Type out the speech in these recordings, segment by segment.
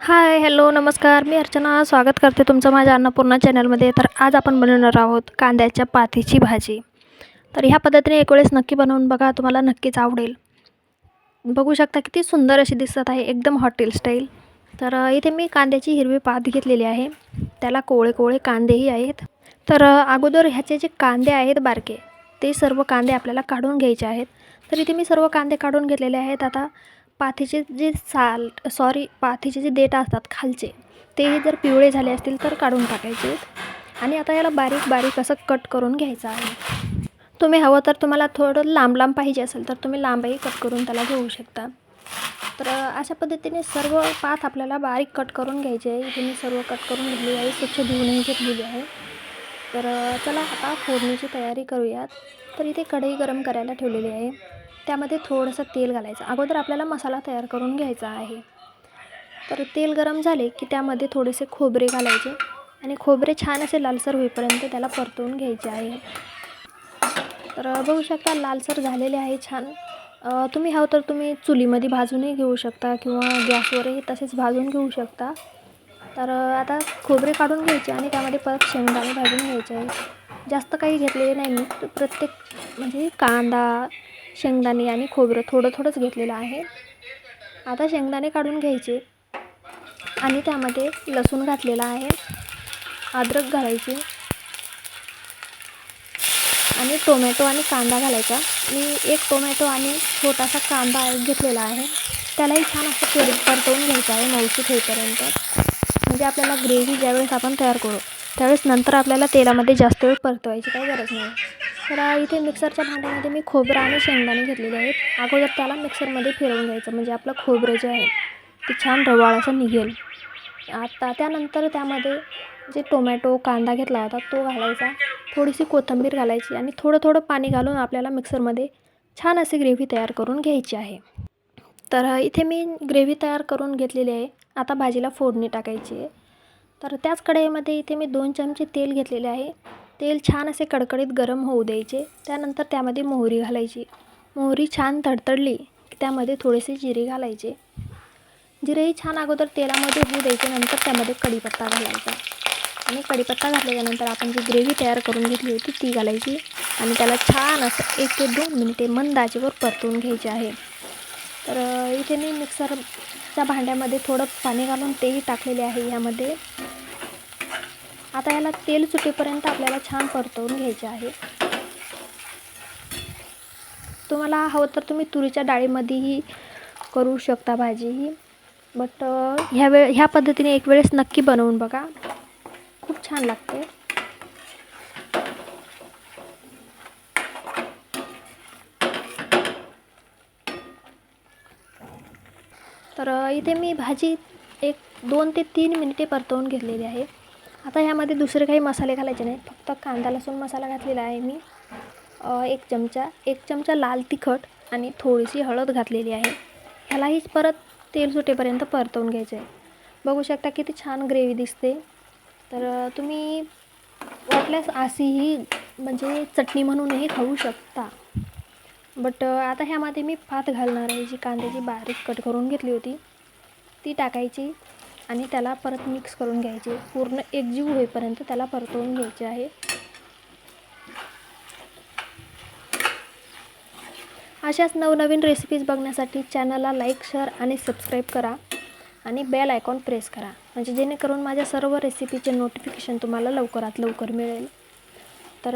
Hi hello नमस्कार. मी अर्चना. स्वागत करते तुमचं माझ्या अन्नपूर्णा चॅनलमध्ये. तर आज आपण बनवणार आहोत कांद्याच्या पातीची भाजी. तर ह्या पद्धतीने एक वेळेस नक्की बनवून बघा तुम्हाला नक्कीच आवडेल. बघू शकता किती सुंदर अशी दिसत आहे एकदम हॉटेल स्टाईल. तर इथे मी कांद्याची हिरवी पात घेतलेली आहे. त्याला कोवळे कोवळे कांदेही आहेत. तर अगोदर ह्याचे जे कांदे आहेत बारके ते सर्व कांदे आपल्याला काढून घ्यायचे आहेत. तर इथे मी सर्व कांदे काढून घेतलेले आहेत. आता पाथीचे जे साल सॉरी पाथीचे जे देठ असतात खालचे ते जर पिवळे झाले असतील तर काढून टाकायचे. आणि आता याला बारीक बारीक असं कट करून घ्यायचं आहे. तुम्ही हवं तर तुम्हाला थोडं लांब लांब पाहिजे असेल तर तुम्ही लांबही कट करून त्याला घेऊ शकता. तर अशा पद्धतीने सर्व पात आपल्याला बारीक कट करून घ्यायचे आहे. इथे मी सर्व कट करून घेतली आहे. स्वच्छ धुवूनही घेतलेली आहे. तर चला आता फोडणीची तयारी करूयात. तर इथे कढई गरम करायला ठेवलेली आहे. त्यामध्ये थोडंसं तेल घालायचं. अगोदर आपल्याला मसाला तयार करून घ्यायचा आहे. तर तेल गरम झाले की त्यामध्ये थोडेसे खोबरे घालायचे आणि खोबरे छान असे लालसर होईपर्यंत त्याला परतवून घ्यायचे आहे. तर बघू शकता लालसर झालेले आहे छान. तुम्ही हवं तर तुम्ही चुलीमध्ये भाजूनही घेऊ शकता किंवा गॅसवरही तसेच भाजून घेऊ शकता. तर आता खोबरे काढून घ्यायचे आणि त्यामध्ये परत शेंगदाणे भाजून घ्यायचे. आहे जास्त काही घेतलेले नाही मी. प्रत्येक म्हणजे कांदा शेंगदाणे आणि खोबरं थोडं थोडंच घेतलेलं आहे. आता शेंगदाणे काढून घ्यायचे. आणि त्यामध्ये लसूण घातलेला आहे. अद्रक घालायची. आणि टोमॅटो आणि कांदा घालायचा. मी एक टोमॅटो आणि छोटासा कांदा घेतलेला आहे. त्यालाही छान असं तेल परतवून घ्यायचं आहे मौसूत होईपर्यंत. म्हणजे आपल्याला ग्रेव्ही ज्यावेळेस आपण तयार करू त्यावेळेस नंतर आपल्याला तेलामध्ये जास्त वेळ परतवायची काही गरज नाही. तर इथे मिक्सरच्या भांड्यामध्ये मी खोबरं आणि शेंगदाणे घेतलेले आहेत. अगोदर त्याला मिक्सरमध्ये फिरवून घ्यायचं. म्हणजे आपलं खोबरं जे आहे ते छान रवाळ असं निघेल. आता त्यानंतर त्यामध्ये जे टोमॅटो कांदा घेतला होता तो घालायचा. थोडीशी कोथिंबीर घालायची आणि थोडं थोडं पाणी घालून आपल्याला मिक्सरमध्ये छान अशी ग्रेव्ही तयार करून घ्यायची आहे. तर इथे मी ग्रेव्ही तयार करून घेतलेली आहे. आता भाजीला फोडणी टाकायची आहे. तर त्याच कढईमध्ये इथे मी दोन चमचे तेल घेतलेले आहे. तेल छान असे कडकडीत गरम होऊ द्यायचे त्यानंतर त्यामध्ये मोहरी घालायची. मोहरी छान तडतडली की त्यामध्ये थोडेसे जिरे घालायचे. जिरेही छान अगोदर तेलामध्ये होऊ द्यायचे नंतर त्यामध्ये कढीपत्ता घालायचा. आणि कढीपत्ता घातल्याच्यानंतर आपण जी ग्रेव्ही तयार करून घेतली होती ती घालायची आणि त्याला छान असं एक ते दोन मिनिटे मंद आचेवर परतून घ्यायचे आहे. तर इथे मी मिक्सरच्या भांड्यामध्ये थोडं पाणी घालून तेही टाकलेले आहे यामध्ये. आता याला तेल सुटेपर्यंत आपल्याला छान परतवून घ्यायचे आहे. तुम्हाला हवं तर तुम्ही तुरीच्या डाळीमध्येही करू शकता भाजी ही. बट ह्या वेळ ह्या पद्धतीने एक वेळेस नक्की बनवून बघा. खूप छान लागते. तर इथे मी भाजी एक दोन ते तीन मिनिटे परतवून घेतलेली आहे. आता ह्यामध्ये दुसरे काही मसाले घालायचे नाही. फक्त कांदा लसूण मसाला घातलेला आहे मी. एक चमचा एक चमचा लाल तिखट आणि थोडीशी हळद घातलेली आहे. ह्यालाही परत तेल सुटेपर्यंत परतवून घ्यायचं आहे. बघू शकता किती छान ग्रेव्ही दिसते. तर तुम्ही वाटल्यास अशीही म्हणजे चटणी म्हणूनही खाऊ शकता. बट आता ह्यामध्ये मी भात घालणार आहे. जी कांद्याची बारीक कट करून घेतली होती ती टाकायची. आणि त्याला परत मिक्स करून घ्यायचे. पूर्ण एकजीव होईपर्यंत त्याला परतवून घ्यायचे आहे. अशाच नवनवीन रेसिपीज बघण्यासाठी चॅनलला लाईक शेअर आणि सबस्क्राईब करा. आणि बेल आयकॉन प्रेस करा. म्हणजे जेणेकरून माझ्या सर्व रेसिपीचे नोटिफिकेशन तुम्हाला लवकरात लवकर मिळेल. तर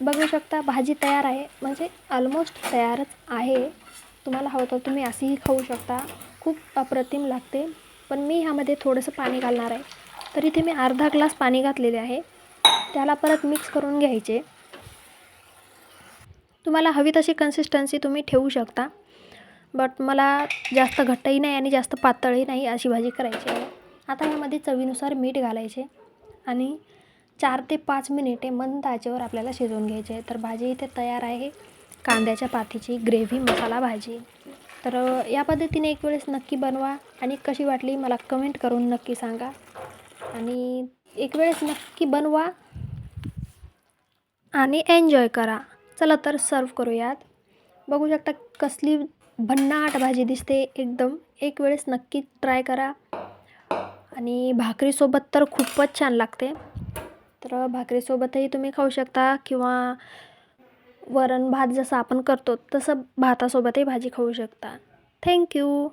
बघू शकता भाजी तयार आहे. म्हणजे ऑलमोस्ट तयारच आहे. तुम्हाला हवं तर तुम्ही असेही खाऊ शकता. खूप अप्रतिम लागते. पण मी ह्यामध्ये थोडंसं पाणी घालणार आहे. तर इथे मी अर्धा ग्लास पाणी घातलेले आहे. त्याला परत मिक्स करून घ्यायचे. तुम्हाला हवी तशी कन्सिस्टन्सी तुम्ही ठेवू शकता. बट मला जास्त घट्टही नाही आणि जास्त पातळही नाही अशी भाजी करायची आहे. आता यामध्ये चवीनुसार मीठ घालायचे. आणि चार ते पाच मिनिटे मंद आचेवर आपल्याला शिजवून घ्यायचे. तर भाजी इथे तयार आहे. कांद्याच्या पातीची ग्रेव्ही मसाला भाजी. तर या पद्धतीने एक वेळेस नक्की बनवा आणि कशी वाटली मला कमेंट करून नक्की सांगा. आणि एक वेळेस नक्की बनवा आणि एन्जॉय करा. चला तर सर्व करूयात. बघू शकता कसली भन्नाट भाजी दिसते एकदम. एक वेळेस नक्की ट्राय करा. आणि भाकरीसोबत तर खूपच छान लागते. तर भाकरीसोबतही तुम्ही खाऊ शकता किंवा वरण भात जसं आपण करतो तसं भातासोबतही भाजी खाऊ शकता. थँक्यू